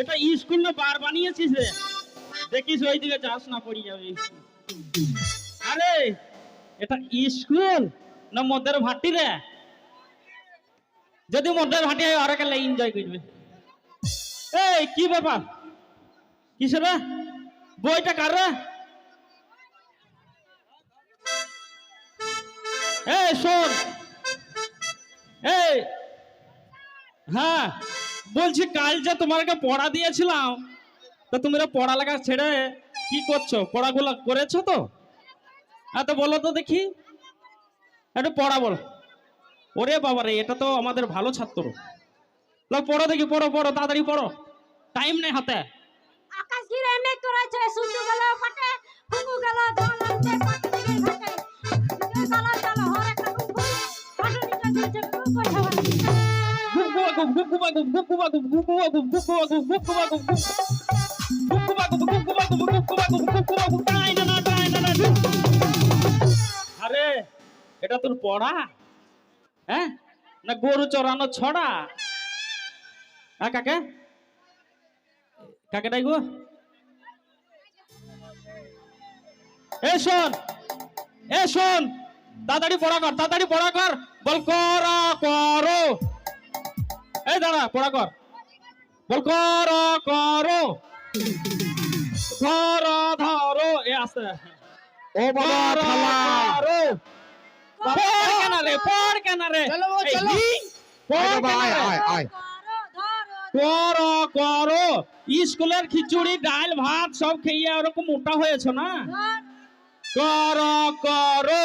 এটা স্কুল না বার বানিয়েছিস রে? দেখিস ওই দিকে যাস না, পড়ে আরে, এটা স্কুল না মদের ভাটি রে? যদি মদের ভাটি হয় এনজয় করবে। এই, কি ব্যাপার? কিসের বইটা কার রে? এই, শোন। এই হ্যাঁ। বলছি, কাল যে তোমাকে পড়া দিয়েছিলাম, তা তোমরা পড়ালেখা ছেড়ে কি করছ? পড়াগুলো করেছ তো? হ্যাঁ তো বলো তো দেখি। একটু পড়া বল। ওরে বাবা রে, এটা তো আমাদের ভালো ছাত্র। পড়ো দেখি, পড়ো পড়ো, তাড়াতাড়ি পড়ো। টাইম নেই হাতে। আকাশ করেছে গেল ফাটে ফুকু গেল ঘাটে। চালা হর কুকু আরে, এটা তোর পড়া? হ্যাঁ? না গরু চড়ানো ছড়া? হ্যাঁ কাকে? কাকে ডাইগো এ শোন এ শোন, তাড়াতাড়ি পড়া কর, তাড়াতাড়ি পড়া কর, বল কর করো। এই দাঁড়া পড়া কর। বল কর করো। ধর ধরো। এ আসতে ও বাবা কর পড় কেন রে পড় কেন রে চলো, চলো। পড় কেন আয়, রে? আয়, আয়। করো করো। করো স্কুলের খিচুড়ি ডাল ভাত সব খেয়ে ওরকম মোটা হয়েছে না? করো করো।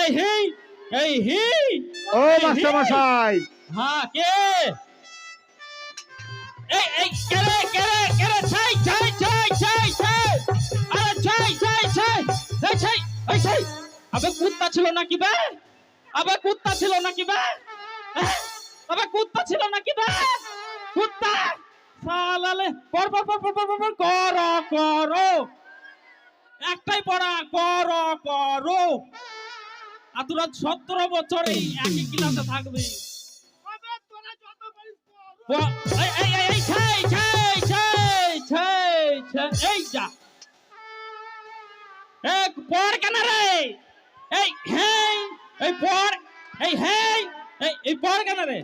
এই হি এই হি। ও মাস্টার মশাই হ্যাঁ কে? এই এই কে রে কে রে কে রে ছাই ছাই ছাই ছাই ছাই। আরে ছাই ছাই ছাই। ছাই ছাই এই ছাই। আবে কুত্তা ছিল নাকি বে? আবে কুত্তা ছিল নাকি বে? হ্যাঁ? আবে কুত্তা ছিল নাকি বে? কুত্তা! সালালে পর পর পর পর পর পর, করো করো। একটাই পড়া করো করো। আর তোরা সতেরো বছর একই ক্লাসে থাকবি। এক পড় কেন রে এই হেই এই পড় এই হেই এই এই পড় কেন রে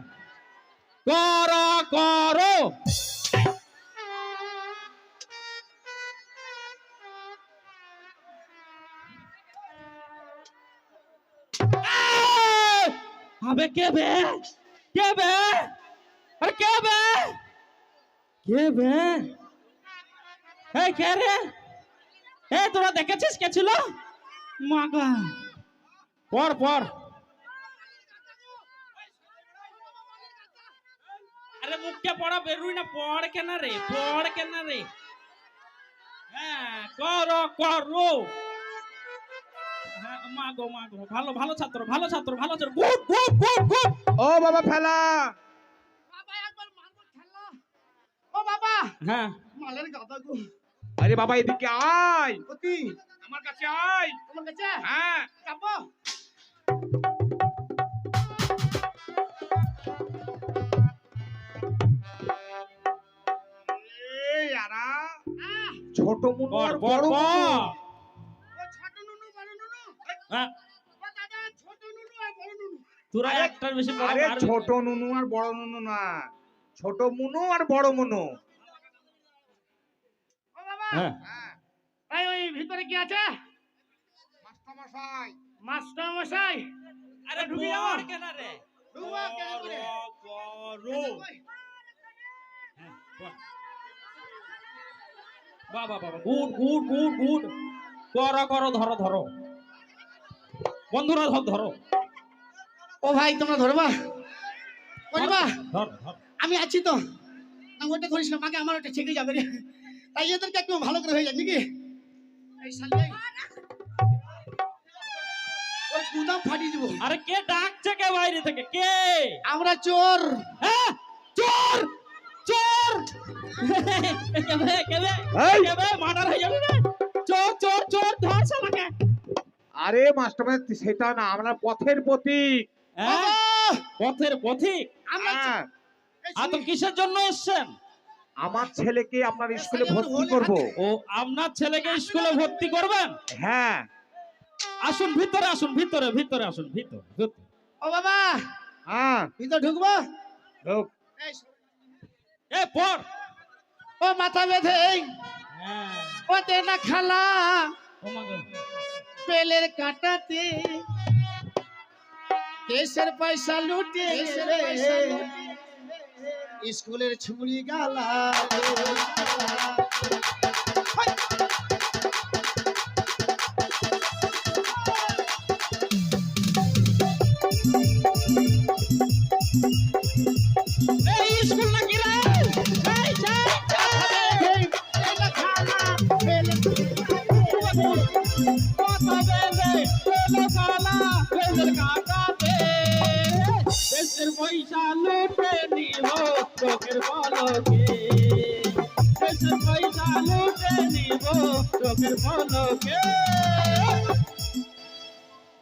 কর করো! আবে কে বে কে বে আরে কে বে? কে বে? এই কে রে? এ তোরা দেখেছিস কে ছিল? মাগা পড় পড় আরে মুখে পড়া বেরুই না পড় কেন রে? পড় কেন রে? হ্যাঁ করো করো। হ্যাঁ, মাগো মাগো ভালো ভালো ছাত্র ভালো ছাত্র ভালো ছাত্র। গুড গুড গুড গুড ও বাবা ফেলা। ও বাবা! হ্যাঁ। মালের গাদা গো। আরে বাবা এদিকে আয়। অতি আমার কাছে আয়। তোমার কাছে? হ্যাঁ। যাব। এই আরা। আহ, ছোট মুনু আর বড় মুনু ও ছোট নুনু বড় নুনু। হ্যাঁ। ও দাদা ছোট নুনু আর বড় নুনু। তোরা একটার বেশি আরে ছোট নুনু আর বড় নুনু না। ছোট মুনু আর বড় মুনু। হ্যাঁ। এই ওই ভিতরে কি আছে? মাস্টার মশাই মাস্টার মশাই আরে ঢুকে যাও। পড় কেন রে? ঢুকবো কেন করে? করো ওই, পড়। বাহ বাহ বাহ গুড গুড গুড গুড। করো করো ধরো ধরো। বন্ধুরা ধর ধরো। ও ভাই তোমরা ধরবা? ধরবা ধর ধর। আমি আছি তো। না ওটা ধরিস না মাকে আমার ওটা ছেঁকে যাবে রে। তাই এদেরকে একটু ভালো করে হয়ে যায় নাকি? এই শালি ওই গুদাম ফাটিয়ে দিব। আরে কে ডাকছে কে বাইরে থেকে? কে? আমরা চোর। হ্যাঁ চোর চোর। কেবে কেবে এই! কেবে মার্ডার হয়ে যাবে চোর চোর চোর ধর শালাকে। আরে মাস্টার সেটা না আমরা পথের প্রতীক। হ্যাঁ পথের পথিক আমরা শুনি- কিসের জন্য এসছেন? আমার ছেলেকে আপনার স্কুলে ভর্তি করব। ও আপনার ছেলেকে স্কুলে ভর্তি করবেন? হ্যাঁ। আসুন ভিতরে আসুন ভিতরে ভিতরে আসুন ভিতরে। ও বাবা! হ্যাঁ। ভিতর ঢুকবো? এই, এ পর ও মাথা বেঁধে হ্যাঁ। ও দে না খালা। ও মা গো। পেলের কাটাতে দেশের পয়সা লুটে। স্কুলের ছুরি গালা চোখের পয়সা লুটে নিল চোখের পলকে। দেশের পয়সা লুটে নিব চোখের পলকে।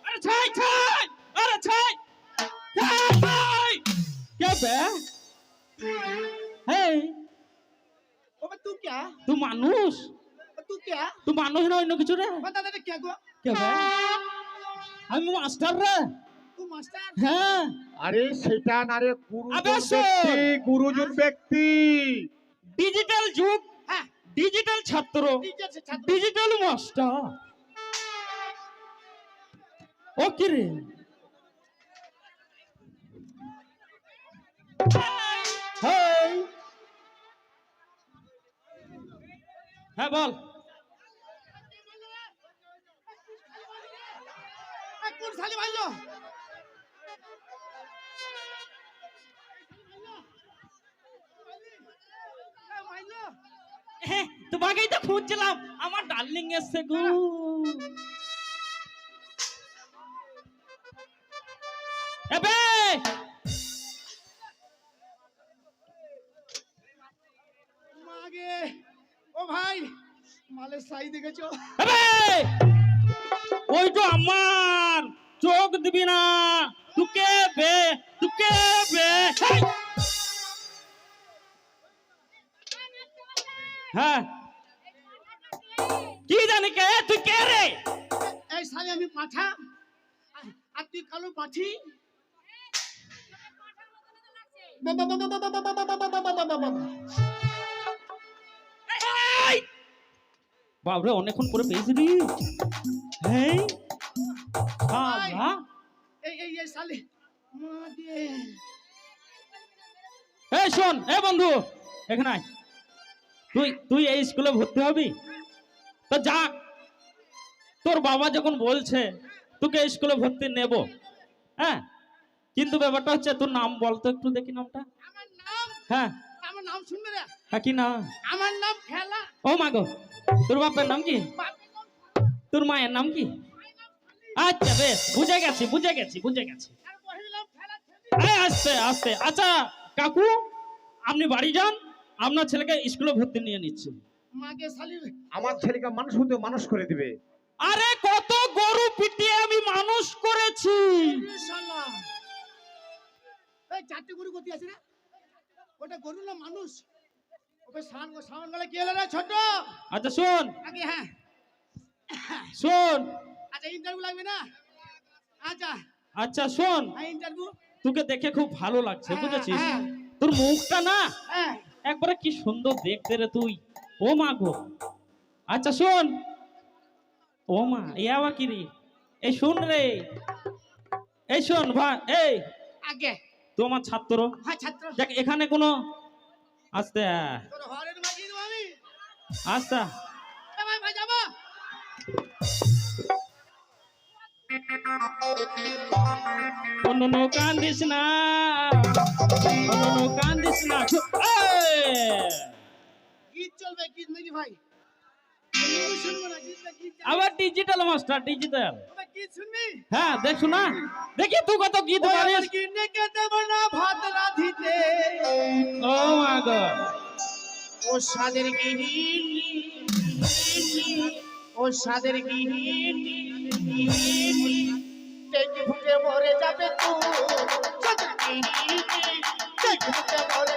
আরে ছাই ছাই আরে ছাই ছাই কে বে? হেই। ওবে তুই কে তুই মানুষ? তুই কে তুই মানুষ না অন্য কিছু রে? বাতা কে গো? কে বে? আমি মাস্টার রে। হ্যাঁ। আরে সেটা না রে গুরুজন ব্যক্তি গুরুজন হ্যাঁ। ব্যক্তি। ডিজিটাল যুগ হ্যাঁ। ডিজিটাল ছাত্র ডিজিটাল মাস্টার ও কিরে হ্যাঁ। বল। কোন শালি ভাইলো হ্যাঁ তোমাকেই তো খুঁজছিলাম। আমার ডার্লিং এসছে গো। এবে! মাগে ও ভাই মালের সাই দেখেছ? এবে! ওই তো আমার চোখ দিবি না। তুকে বে তুকে বে হ্যাঁ কি জানি কে তুই কে রে এই সালে আমি পাঠা আর তুই কালো পাঠি বাবরে অনেকক্ষণ করে পেয়েছি রে এই এই এই সালে মা দিয়ে এই শোন এ বন্ধু এখানে আয় তুই তুই এই স্কুলে ভর্তি হবি? তো যা। তোর বাবা যখন বলছে তোকে এই স্কুলে ভর্তি নেব। হ্যাঁ? কিন্তু ব্যাপারটা হচ্ছে তোর নাম বলতো একটু দেখি নামটা। হ্যাঁ। আমার নাম শুনবে রে হ্যাঁ কি না আমার নাম খেলা। ও মা গো তোর বাপের নাম কি? তোর মায়ের নাম কি? আচ্ছা বেশ বুঝে গেছি বুঝে গেছি বুঝে গেছি। নাম আস্তে আস্তে। আচ্ছা কাকু আপনি বাড়ি যান। আপনার ছেলেকে স্কুলে ভর্তি নিয়ে নিচ্ছে। আমার ছেলেকে মানুষ হতে মানুষ করে দিবে। আরে কত গরু পিটিয়ে আমি মানুষ করেছি। শালা। এই চারটে গরু গতি আছে রে ওটা গরু না মানুষ। ওকে সান সামান গলা কি হলো রে ছোট আচ্ছা শোন। আগে হ্যাঁ। শোন। আচ্ছা ইন্টারভিউ লাগবে না? আচ্ছা। আচ্ছা শোন। হ্যাঁ ইন্টারভিউ তোকে দেখে খুব ভালো লাগছে বুঝেছিস? হ্যাঁ। তোর মুখটা না হ্যাঁ। একবারে কি সুন্দর দেখতে রে তুই। ও মা গো। আচ্ছা শোন। ও মা এ আবার কি রে? এই শোন রে। এই শোন ভাই এই আগে। তুই আমার ছাত্র। হ্যাঁ ছাত্র। দেখ এখানে কোনো আস্তে। আস্তে। কান্দিস না। কোনো কান্দিস না! গীত চলবে গীত নাকি ভাই। না না। আবার ডিজিটাল মাস্টার ডিজিটাল হ্যাঁ দেখ শোনা দেখি তুই কত গীত ওই পারিস আমার কে দেব না ভাত রাধিতে। ও মা গো। ও সাদের গিহিনী ও সাদের গিহিনী টেকে ফুটে মরে যাবে তো। সাদের গিহিনী টেকে ফুটে মরে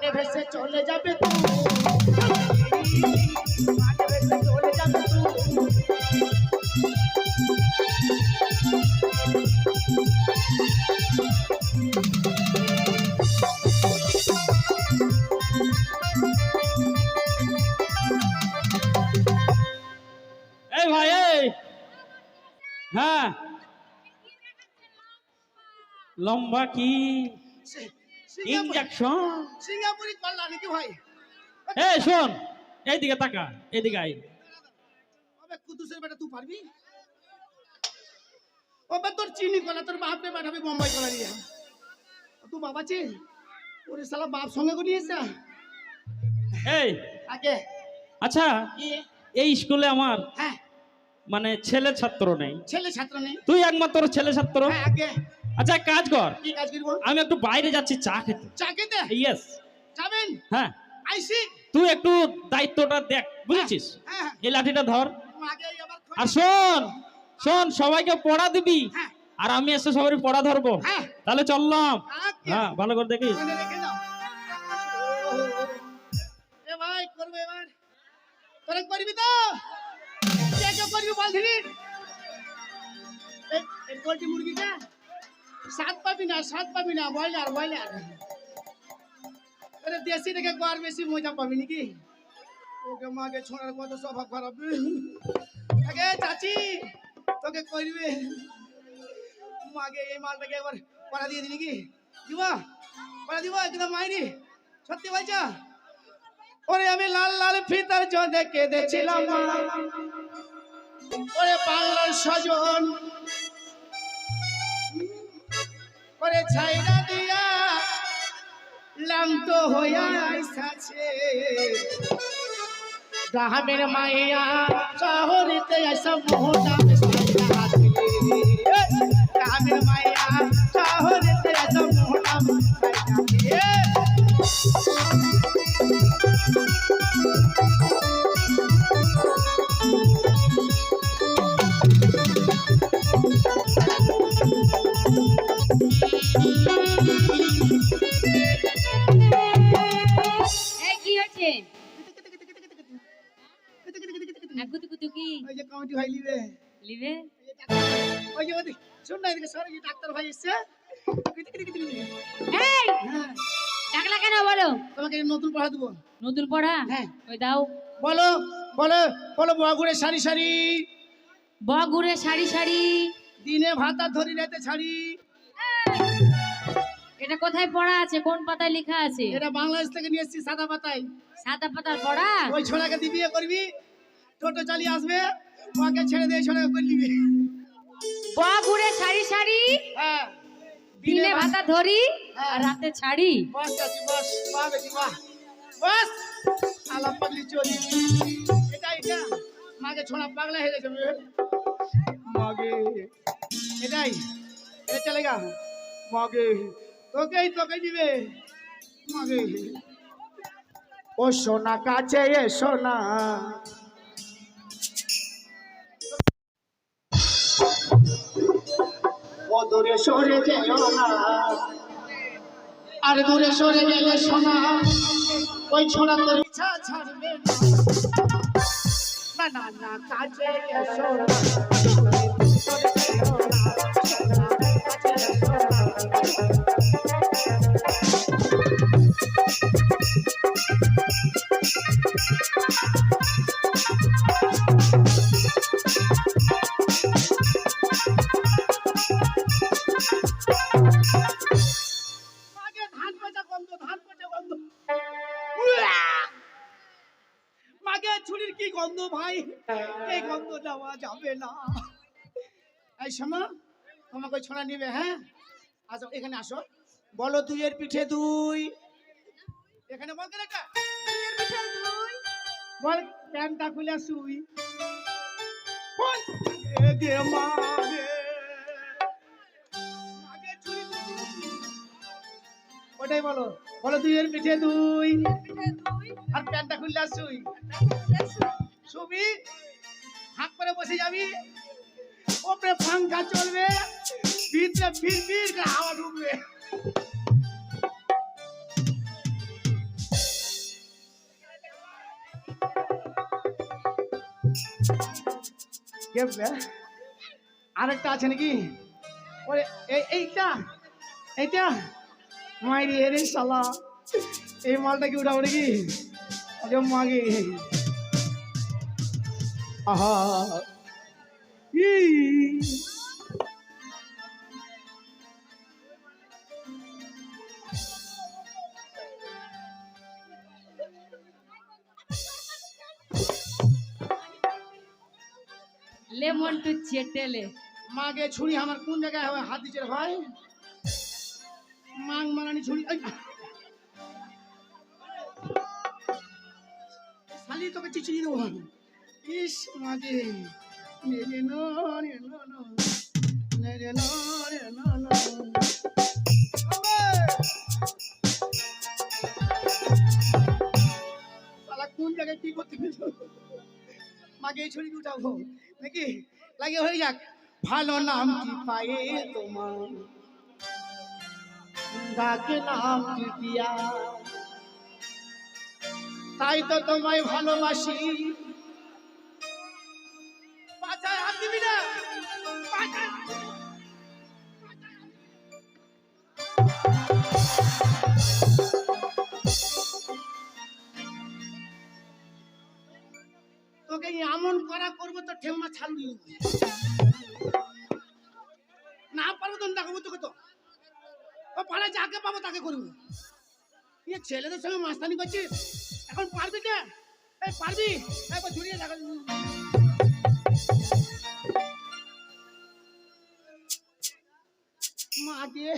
আর বানে ভেসে চলে যাবে তুই বানে ভেসে চলে যাবে তুই এই ভাই এই হ্যাঁ লম্বা কি ইনজেকশন সিঙ্গাপুরি পাল্লা নাকি ভাই? এ শোন এইদিকে তাকা এইদিকে আই কুদুসের বেটা তুই পারবি? ওবে তোর চিনি কলা তোর পাঠাবে বোম্বাই কলা তুই বাবা চিন ওরে বাপ সঙ্গে করে নিয়েছে? এই আগে আচ্ছা এই স্কুলে আমার হ্যাঁ। মানে ছেলে ছাত্র নেই। ছেলে ছাত্র নেই। তুই একমাত্র ছেলে ছাত্র? হ্যাঁ আগে। আচ্ছা এক কাজ কর। কি কাজ করব? আমি একটু বাইরে যাচ্ছি চা খেতে। চা খেতে? ইয়েস যাবেন? হ্যাঁ। আইসি? তুই একটু দায়িত্বটা দেখ বুঝেছিস? হ্যাঁ হ্যাঁ এই লাঠিটা ধর। আর শোন শোন সবাইকে পড়া দিবি। হ্যাঁ। আর আমি এসে সবারই পড়া ধরবো। হ্যাঁ। তাহলে চললাম। হ্যাঁ ভালো করে দেখিস। করবে তো? করবি বল পোল্ট্রি মুরগিটা? সাত পাবি না সাত পাবি না, ব্রয়লার ব্রয়লার। আরে দেশি থেকে কর বেশি মজা পাবি নাকি? ওকে মাকে ছোড়ার কত স্বভাব খারাপ। আগে চাচি, তোকে করবে মাকে এই মালটাকে একবার পড়া দিয়ে দিলি কি দিব? পড়া দিব? একদম মাইরি। সত্যি বলছ? ওরে আমি লাল লাল ফিতার জদে কেঁদেছিলাম। ওরে বাংলার স্বজন। ওরে ছাইরা দিয়া লান্ত হইয়া আইসাছে। গ্রামের মাইয়া শহরেতে গ্রামের মাইয়া মোহনা এই ওই যে ভাই লিবে? লিবে? ওই যে ওদিকে শোন না এদিকে সরে ডাক্তার ভাই এসছে। এই! হ্যাঁ। ডাকলা কেন বলো? তোমাকে নতুন পড়া দেবো। নতুন পড়া? হ্যাঁ। ওই দাও। বলো বলো বলো বগুড়ে সারি সারি। বগুড়ে সারি সারি। দিনে ভাতা ধরি রাতে ছাড়ি। এটা কোথায় পড়া আছে? কোন পাতায় লেখা আছে? এটা বাংলাদেশ থেকে নিয়ে এসেছি সাদা পাতায়। সাদা পাতার পড়া? ওই ছোড়াকে দিয়ে বিয়ে করবি। টোটো চালিয়ে আসবে। ওকে ছেড়ে দিয়ে ছোড়াকে করে নিবি বগুড়ে সারি সারি হ্যাঁ। দিনে ভাতা ধরি হ্যাঁ। আর রাতে ছাড়ি। বস চাচি বস বাহ বেটি বাহ বস আলা পাগলি চলি। এটা এটা। মাকে ছোড়া পাগলা হয়ে গেছে মাগে এটাই। এটা চলে গা। মাগে তোকেই তোকে দিবে। মাগে। ও সোনা কাছে এ সোনা দূরে সরে যেও আর দূরে সরে গেলে সোনা ওই ছোড়া তোর ইচ্ছা ছাড়বে না। না না, সোনা, কি গন্ধ ভাই? এই গন্ধ যাওয়া যাবে না। এই শোনো তোমাকে ছোড়া নিবে হ্যাঁ? আসো এখানে আসো। বলো দুইয়ের পিঠে দুই। এখানে বল কেন এটা? দুইয়ের পিঠে দুই। বল প্যান্টটা খুলে শুই। বল। এ দে দুই। ওটাই বলো। বলো দুইয়ের পিঠে দুই। আর প্যান্টটা খুললে শুই। শুবি? হাত করে বসে যাবি? ওপরে পাঙ্খা চলবে। ভিতরে ফির করে হাওয়া ঢুকবে। আরেকটা আছে নাকি? ওরে এইটা? এইটা? মাইরি রে শালা। এই মালটা কি উঠাবো নাকি? আরে মাগে আহা। ই। লেমন টু চেটেলে মাগে ছুরি আমার কোন জায়গায় হবে হাত দিচ্ছে ভাই। মাং মারানি ছুরি। শালি তোকে চিচিয়ে দেবো ইস নো কোন জায়গায় কি করতে উঠাবো নাকি? হয়ে যাক। ভালো নাম কি পায়ে তোমার? ডাকে নাম কি তাই তো তোমায় ভালোবাসি। পাছায় হাত দিবি না। হাত তোকে এমন করা করব তো ঠেমা ছাড়বি না। পারব তো দেখাবো তোকে তো। ও পাড়ায় যাকে পাবো তাকে করব। ছেলেদের সঙ্গে মাস্তানি করছিস? এখন পারবি না এই পারবি? একবার ঝুড়িয়ে দেখা মা দিয়ে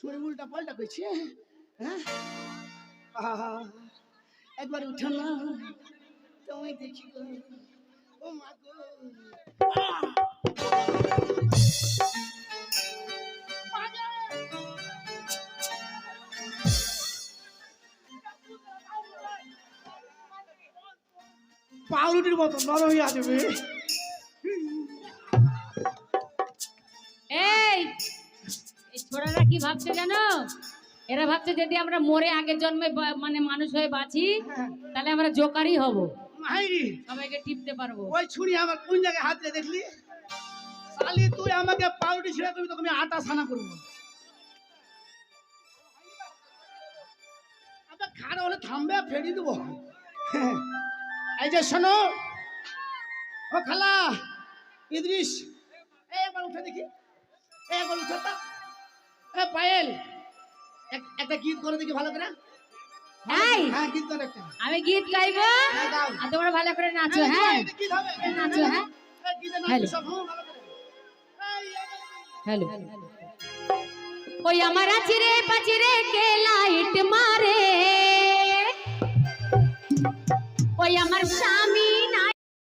ছুরি উল্টা পাল্টা করছে হ্যাঁ? আহা, একবার উঠো না তোমায় দেখি ও মা গো। পাউরুটির মতো নরম হয়ে আসবে এই ছোড়ারা কি ভাবছে জানো? এরা ভাবছে যদি আমরা মরে আগের জন্মে মানে মানুষ হয়ে বাঁচি তাহলে আমরা জোকারই হব। সবাইকে টিপতে পারব। ওই ছুরি আমার কোন জায়গায় হাত দিয়ে দেখলি? শালি তুই আমাকে পাউরুটি ছিঁড়া করবি তোকে আমি আটা ছানা করব। আবার খাড়া হলে থামবে ফেরি দেবো। এই যে শোনো। ও খালা ইদ্রিস একবার উঠে দেখি। একবার উঠে তো। এ পায়েল একটা গীত করে দেখি ভালো করে। হ্যাঁ গীত করে একটা। আমি গীত গাইবো? হ্যাঁ। আর তোমরা ভালো করে নাচো হ্যাঁ? নাচো হ্যাঁ? হ্যালো। হ্যাঁ, এই। হ্যালো। ওই আমার চিরে পাচিরে কে লাইট মারে? আমার স্বামী